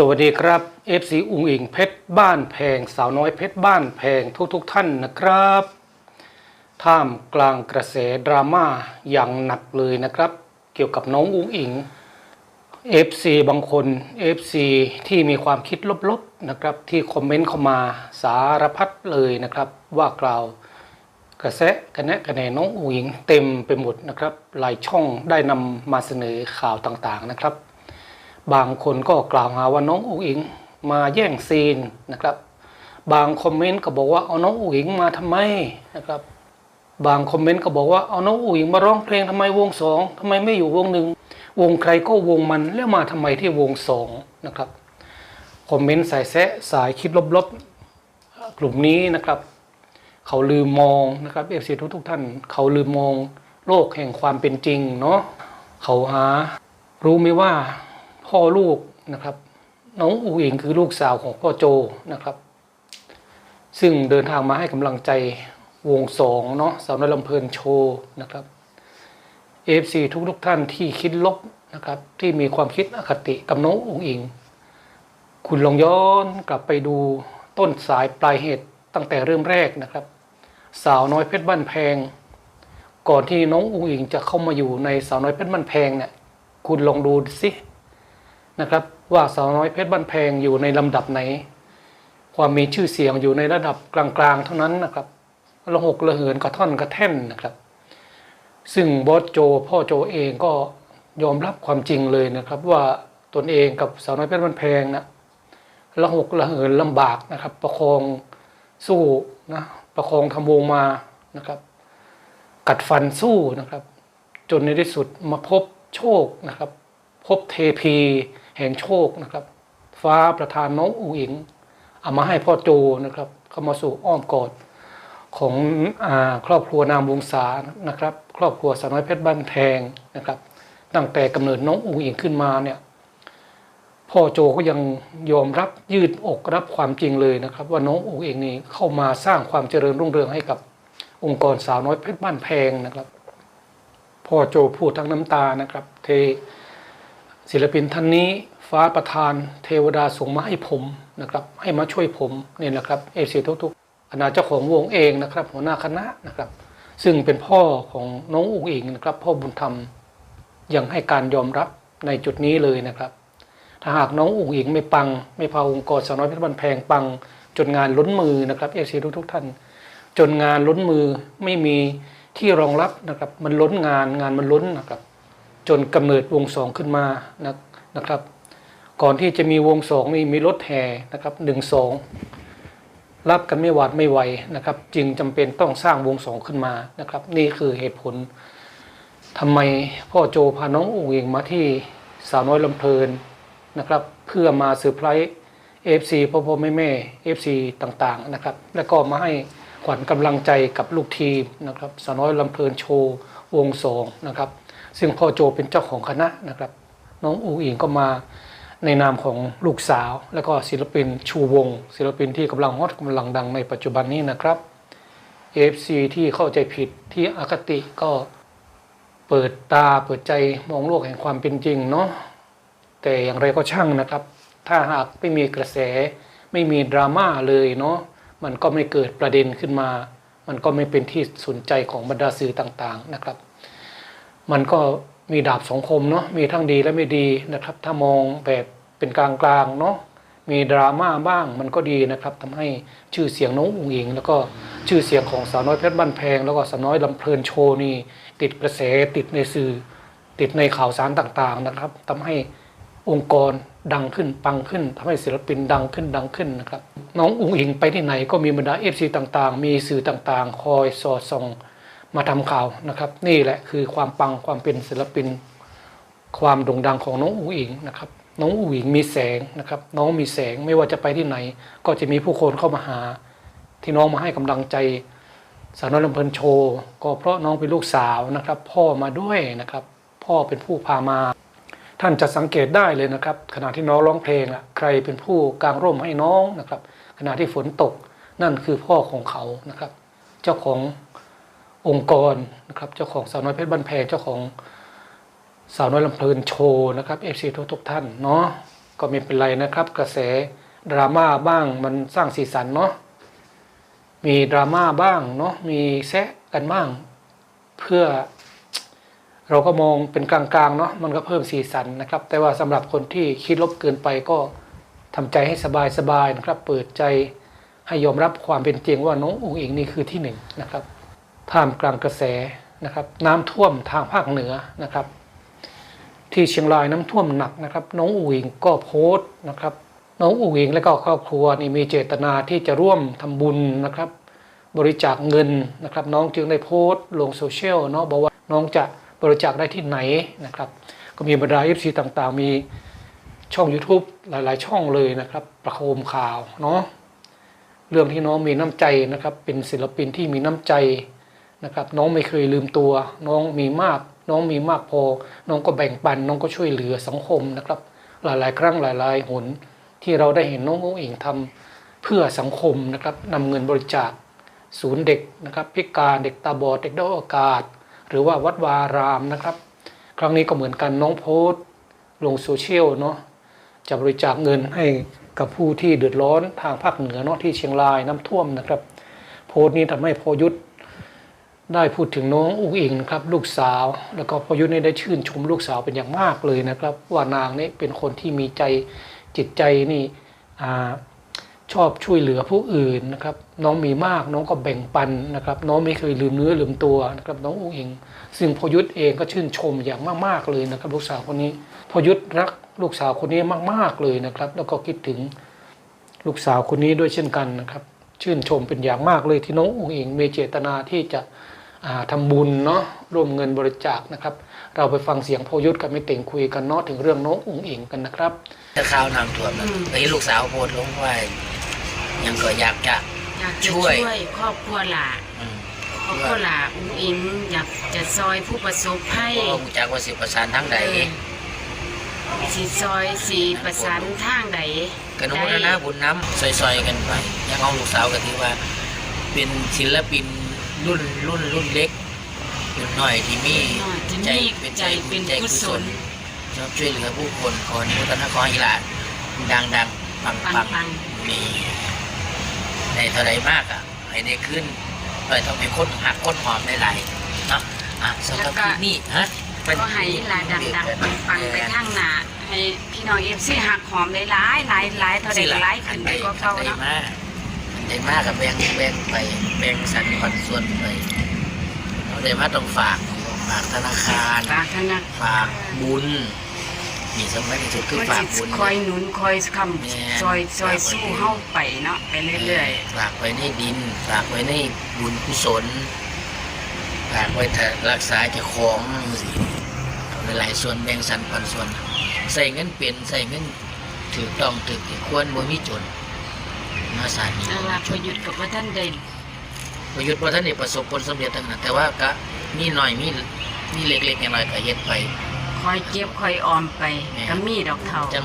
สวัสดีครับ FC อุงอิงเพชรบ้านแพง สาวน้อยเพชรบ้านแพงทุกทุกๆท่านนะครับ ท่ามกลางกระแสดราม่าอย่างหนักเลยนะครับ เกี่ยวกับน้องอุงอิง FC บางคน FC ที่มีความคิดลบๆนะครับ ที่คอมเมนต์เข้ามาสารพัดเลยนะครับ ว่ากล่าวกระแสกระแนะกระแหนน้องอุงอิงเต็มไปหมดนะครับหลายช่องได้นำมาเสนอข่าวต่างๆนะครับ บางคนก็กล่าวหาว่าน้องอุ๋งอิงมาแย่งซีนนะครับ บางคอมเมนต์ก็บอกว่าเอาน้องอุ๋งอิงมาทำไมนะครับ บางคอมเมนต์ก็บอกว่าเอาน้องอุ๋งอิงมาร้องเพลงทำไมวงสองทำไมไม่อยู่วงหนึ่งวงใครก็วงมันแล้วมาทำไมที่วงสองนะครับคอมเมนต์สายแซะสายคิดลบๆ กลุ่มนี้นะครับ เขาลืมมองนะครับเอฟซีทุกๆท่าน เขาลืมมองโลกแห่งความเป็นจริงเนาะเขาหารู้ไหมว่า พ่อลูกนะครับ น้องอูอิงคือลูกสาวของพ่อโจนะครับ ซึ่งเดินทางมาให้กำลังใจวงสองเนาะสาวน้อยลำเพลินโชว์นะครับเอฟซีทุกทุกท่านที่คิดลบนะครับ ที่มีความคิดอคติกับน้ององอิง คุณลองย้อนกลับไปดูต้นสายปลายเหตุตั้งแต่เริ่มแรกนะครับ สาวน้อยเพชรบ้านแพง ก่อนที่น้องอุงอิงจะเข้ามาอยู่ในสาวน้อยเพชรบ้านแพงเนี่ยคุณลองดูสิ นะครับ ว่าสาวน้อยเพชรบ้านแพงอยู่ในลำดับไหน ความมีชื่อเสียงอยู่ในระดับกลางๆ เท่านั้นนะครับละหกละเหินกระท่อนกระแท่นนะครับ ซึ่งบอสโจพ่อโจเองก็ยอมรับความจริงเลยนะครับ ว่าตนเองกับสาวน้อยเพชรบ้านแพงนะละหกละเหินลำบากนะครับ ประคองสู้นะประคองทำวงมานะครับ กัดฟันสู้นะครับ จนในที่สุดมาพบโชคนะครับ พบเทพีแห่งโชคนะครับ ฟ้าประทานน้องอูอิงเอามาให้พ่อโจนะครับ เข้ามาสู่อ้อมกอดของอครอบครัวนามวงศานะครับ ครอบครัวสาวน้อยเพชรบ้านแพงนะครับ ตั้งแต่กำเนิดน้องอูอิงขึ้นมาเนี่ยพ่อโจก็ยังยอมรับยืดอกรับความจริงเลยนะครับ ว่าน้องอูเองนี่เข้ามาสร้างความเจริญรุ่งเรืองให้กับองค์กรสาวน้อยเพชรบ้านแพงนะครับพ่อโจพูดทั้งน้ำตานะครับ เท ศิลปินท่านนี้ฟ้าประทานเทวดาส่งมาให้ผมนะครับ ให้มาช่วยผมเนี่ยนะครับเอซีทุกๆคณะเจ้าของวงเองนะครับ หัวหน้าคณะนะครับ ซึ่งเป็นพ่อของน้องอุ๋งอิงนะครับ พ่อบุญธรรมยังให้การยอมรับในจุดนี้เลยนะครับ ถ้าหากน้องอุ๋งอิงไม่ปัง ไม่พาองค์กรสาวน้อยเพชรบันแพงปัง จนงานล้นมือนะครับเอซีทุกทุกๆท่าน จนงานล้นมือไม่มีที่รองรับนะครับ มันล้นงานงานมันล้นนะครับ จนกำเนิดวงสองขึ้นมานะนะครับ ก่อนที่จะมีวงสองนี่มีรถแห่นะครับหนึ่งสองรับกันไม่หวาดไม่ไหวนะครับ จึงจำเป็นต้องสร้างวงสองขึ้นมานะครับ นี่คือเหตุผลทำไมพ่อโจพาน้องอุ๋งอิงมาที่สาวน้อยลำเพลินนะครับ เพื่อมาเซอร์ไพรส์เอฟซีพ่อพ่อแม่แม่เอฟซีต่างๆนะครับ แล้วก็มาให้ขวัญกำลังใจกับลูกทีมนะครับสาวน้อยลำเพลินโชว์วงสองนะครับ ซึ่งพ่อโจเป็นเจ้าของคณะนะครับ น้องอูอิงก็มาในนามของลูกสาว แล้วก็ศิลปินชูวง ศิลปินที่กำลังฮอตกำลังดังในปัจจุบันนี้นะครับ FC ที่เข้าใจผิดที่อคติก็เปิดตาเปิดใจมองโลกแห่งความเป็นจริงเนาะแต่อย่างไรก็ช่างนะครับ ถ้าหากไม่มีกระแส ไม่มีดราม่าเลยเนาะมันก็ไม่เกิดประเด็นขึ้นมา มันก็ไม่เป็นที่สนใจของบรรดาสื่อต่างๆนะครับ มันก็มีดาบสองคมเนาะมีทั้งดีและไม่ดีนะครับ ถ้ามองแบบเป็นกลางๆเนาะมีดราม่าบ้างมันก็ดีนะครับทำให้ชื่อเสียงน้องอุ๋งอิง แล้วก็ชื่อเสียงของสาวน้อยเพชรบ้านแพง แล้วก็สาวน้อยลำเพลินโชว์นี่ติดกระแสติดในสื่อ ติดในข่าวสารต่างๆนะครับทำให้องค์กรดังขึ้นปังขึ้นทำให้ศิลปินดังขึ้นดังขึ้นนะครับ น้องอุ๋งอิงไปที่ไหนก็มีบรรดาเอฟซีต่างๆ มีสื่อต่างๆ คอยสอดส่อง มาทำข่าวนะครับ นี่แหละคือความปังความเป็นศิลปิน ความโด่งดังของน้องอู๋อิงนะครับน้องอู๋อิงมีแสงนะครับน้องมีแสงไม่ว่าจะไปที่ไหน ก็จะมีผู้คนเข้ามาหา ที่น้องมาให้กำลังใจสาวน้อยลำเพลินโชว์ก็เพราะน้องเป็นลูกสาวนะครับ พ่อมาด้วยนะครับ พ่อเป็นผู้พามา ท่านจะสังเกตได้เลยนะครับ ขณะที่น้องร้องเพลงอะใครเป็นผู้กางร่มให้น้องนะครับ ขณะที่ฝนตกนั่นคือพ่อของเขานะครับ เจ้าของ องค์กรนะครับเจ้าของสาวน้อยเพชรบ้านแพงเจ้าของสาวน้อยลำเพลินโชว์นะครับเอฟซีทุกๆท่านเนาะก็ไม่เป็นไรนะครับ กระแสดราม่าบ้างมันสร้างสีสันเนาะมีดราม่าบ้างเนาะมีแซะกันบ้าง เพื่อเราก็มองเป็นกลางๆเนาะมันก็เพิ่มสีสันนะครับ แต่ว่าสำหรับคนที่คิดลบเกินไปก็ทำใจให้สบายๆนะครับ เปิดใจให้ยอมรับความเป็นจริงว่าน้องอุ๋งอิงนี่คือที่หนึ่งนะครับ ท่ามกลางกระแสนะครับน้ำท่วมทางภาคเหนือนะครับ ที่เชียงรายน้ำท่วมหนักนะครับ น้องอุ๋อิงก็โพสต์นะครับ น้องอุ๋อิงและก็ครอบครัวนี่มีเจตนาที่จะร่วมทำบุญนะครับ บริจาคเงินนะครับ น้องจึงได้โพสต์ลงโซเชียลเนาะบอกว่าน้องจะบริจาคได้ที่ไหนนะครับ ก็มีบรรดาเอฟซีต่างๆ มีช่อง YouTube หลาย ๆ ช่องเลยนะครับ ประโคมข่าวเนาะเรื่องที่น้องมีน้ำใจนะครับ เป็นศิลปินที่มีน้ำใจ นะครับ น้องไม่เคยลืมตัว น้องมีมาก น้องมีมากพอ น้องก็แบ่งปัน น้องก็ช่วยเหลือสังคมนะครับ หลายๆ ครั้งหลายๆหนที่เราได้เห็นน้ององเองทำเพื่อสังคมนะครับนำเงินบริจาคศูนย์เด็กนะครับ พิการเด็กตาบอดเด็กด้อยโอกาส หรือว่าวัดวารามนะครับ ครั้งนี้ก็เหมือนกันน้องโพสต์ลงโซเชียลเนาะจะบริจาคเงินให้กับผู้ที่เดือดร้อนทางภาคเหนือเนาะที่เชียงรายน้ำท่วมนะครับ โพสต์นี้ทำให้พอยุทธ ได้พูดถึงน้องอุ้งอิงนะครับลูกสาว แล้วก็พยุทธนี่ได้ชื่นชมลูกสาวเป็นอย่างมากเลยนะครับ ว่านางนี่เป็นคนที่มีใจจิตใจนี่อชอบช่วยเหลือผู้อื่นนะครับ น้องมีมากน้องก็แบ่งปันนะครับ น้องไม่เคยลืมเนื้อลืมตัวนะครับ น้องอุ้งอิง ซึ่งพยุทธเองก็ชื่นชมอย่างมากๆเลยนะครับ ลูกสาวคนนี้พยุทธรักลูกสาวคนนี้มากๆเลยนะครับ แล้วก็คิดถึงลูกสาวคนนี้ด้วยเช่นกันนะครับ ชื่นชมเป็นอย่างมากเลยที่น้องอุ้งอิงมีเจตนาที่จะ อ่าทำบุญเนาะร่วมเงินบริจาคนะครับ เราไปฟังเสียงพอยุทธกับไม่เต่งคุยกันเนาะถึงเรื่องน้องอุ้งอิงกันนะครับจะข้าวน้ำท่วมนะตอนนี้ลูกสาวโพสต์ลงว่ายังก็อยากจะอยากจะช่ช่ววยยครอบครัวหล่าอืมครอบครัวหล่าอุ้งอิงอยากจะซอยผู้ประสบภัยเพราะรู้จักว่าสิประสานทั้งใดสีซอยสีประสานทางใดกนุนนะบุญน้ำซอยๆกันไปอยังเอาลูกสาวก็ถือว่า เป็นศิลปิน รุ่นรุ่นรุ่นเล็กรุ่นหน่อยที่มีน้อยจะใจมีเป็นใจใจเป็นใจกุกุศศลลชอบช่วยเหลือผู้คนขออนุตนขออีหลานดังดังปังปังปังปังมีในเท่าไรมากอะให้ได้ขึ้นเลยต้องเป็นคนหักคนหอมได้หลายเนาะอะสำหรับคลิปนี้ฮะก็ให้หลาดังดังปังปังไปทางหน้าให้พี่น้องเอฟซีหักหอมหลายหลายหลายหลายเท่าใดก็หลายขึ้นไปก็เก่าได้เนาะมาก ได้มากกับแบ่งแบ่งไปแบ่งสรรปันส่วนไปเราได้มาต้องฝากฝากธนาคารฝากธนาฝากบุญมีสมัยที่สุดคือมันฝากสิบุญคอยหนุนคอยคแม่ำซอยซอยสู้เฮาไปเนาะไปเรื่อยฝากไว้ในดิน ฝากไว้ในบุญกุศลฝากไว้ถ้ารักษาเจะของสิหลายๆส่วนแบ่งสรรปันส่วน ใส่เงินเปลี่ยนใส่เงินถือต้องถือควรบ่มีจน มาสานนี้ๆแต่ว่าประยุทธ์กับว่าท่านได้ประยุทธ์ว่าท่านได้ประสบผลสำเร็จทั้งนั้นแต่ว่าก็มีหน่อยมีมีเล็กๆน้อยๆก็เฮ็ดไปคอยเก็บคอยออมไปก็มีดอกเทาจัง